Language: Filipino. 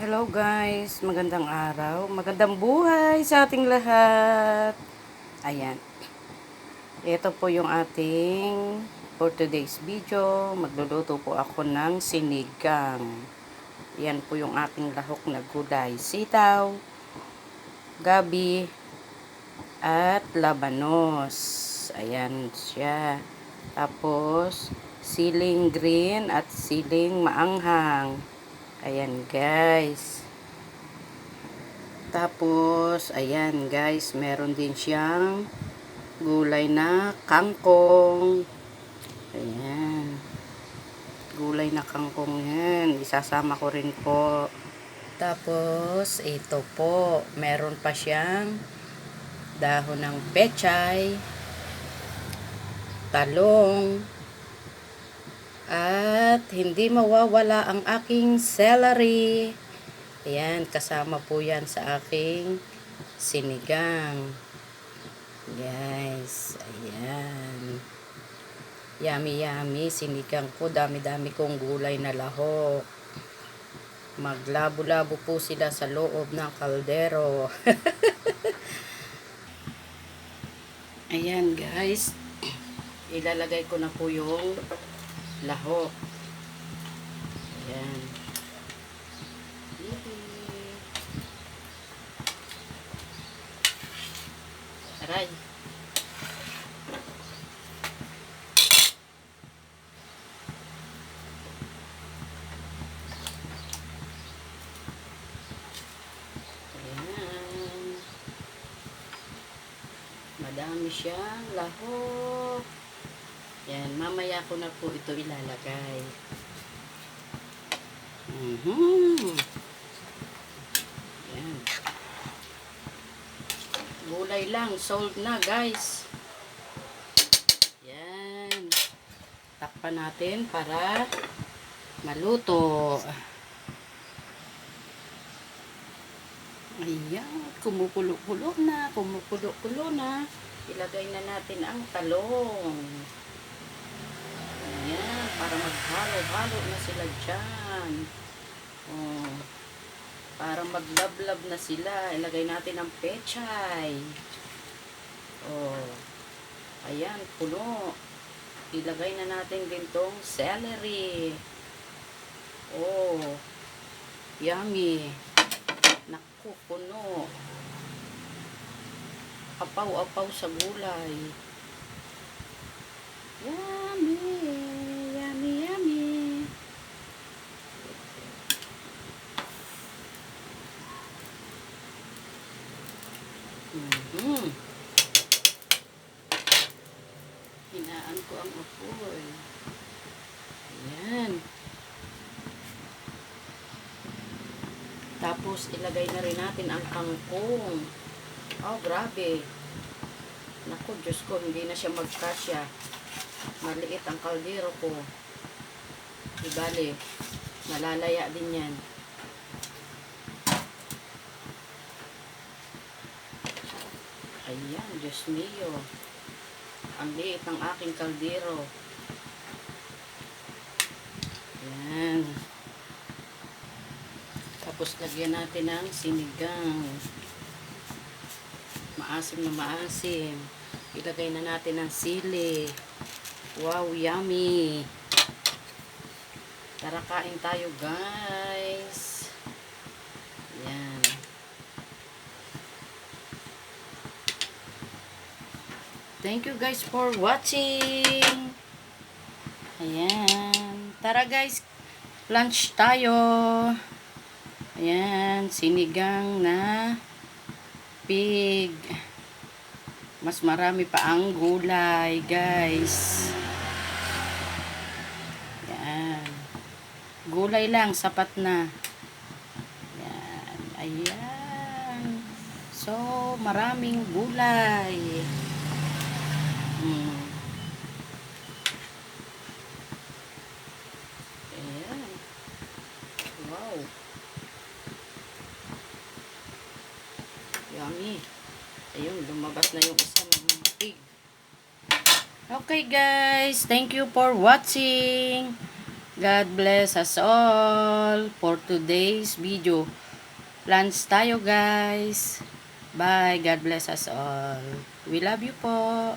Hello guys, magandang araw, magandang buhay sa ating lahat. Ayan. Ito po yung ating for today's video. Magluluto po ako ng sinigang. Yan po yung ating lahok na gulay. Sitaw, gabi, at labanos. Ayan siya. Tapos, siling green at siling maanghang. Ayan guys. Tapos, ayan guys, meron din siyang gulay na kangkong. Ayan. Gulay na kangkong yan. Isasama ko rin po. Tapos, ito po. Meron pa siyang dahon ng pechay, talong, at hindi mawawala ang aking celery. Ayan, kasama po yan sa aking sinigang. Guys, ayan. Yummy, yummy. Sinigang ko. Dami-dami kong gulay na lahok. Maglabo-labo po sila sa loob ng kaldero. ayan, guys. Ilalagay ko na po yung lahok. Ayan. Aray. Ayan. Madami siyang lahok. Yan, mamaya ko na po ito ilalagay. Mhm. Yan. Gulay lang, sold na guys. Yan. Takpan natin para maluto. Ayan, kumukulo-kulo na, kumukulo-kulo na. Ilagay na natin ang talong. Maghalo-halo na sila dyan. Oh, para maglablab na sila, ilagay natin ang pechay. Oh, ayan, puno. Ilagay na natin din tong celery. Oh, yummy. Naku, puno. Apaw-apaw sa gulay. Yummy! Yummy, yummy! Mm-hmm. Hinaan ko ang apoy. Ayan. Tapos, ilagay na rin natin ang kangkong. Oh, grabe. Naku, Diyos ko, hindi na siya magkasya. Maliit ang kaldero ko. Ibali, malalaya din yan. Ayan, Diyos mio. Ang liit ng aking kaldero. Ayan. Tapos lagyan natin ng sinigang. Maasim na maasim. Ilagay na natin ang sili. Wow, yummy. Tara kain tayo, guys. Yan. Thank you guys for watching. Ayan. Tara guys, lunch tayo. Ayan, sinigang na pig. Mas marami pa ang gulay, guys. Yan. Gulay lang, sapat na. Yan. Ayan. So, maraming gulay. Hmm. Ayan. Wow. Yummy. Ayun, lumabas na yung isang pig. Okay guys, thank you for watching. God bless us all for today's video. Lunch tayo guys. Bye. God bless us all. We love you po.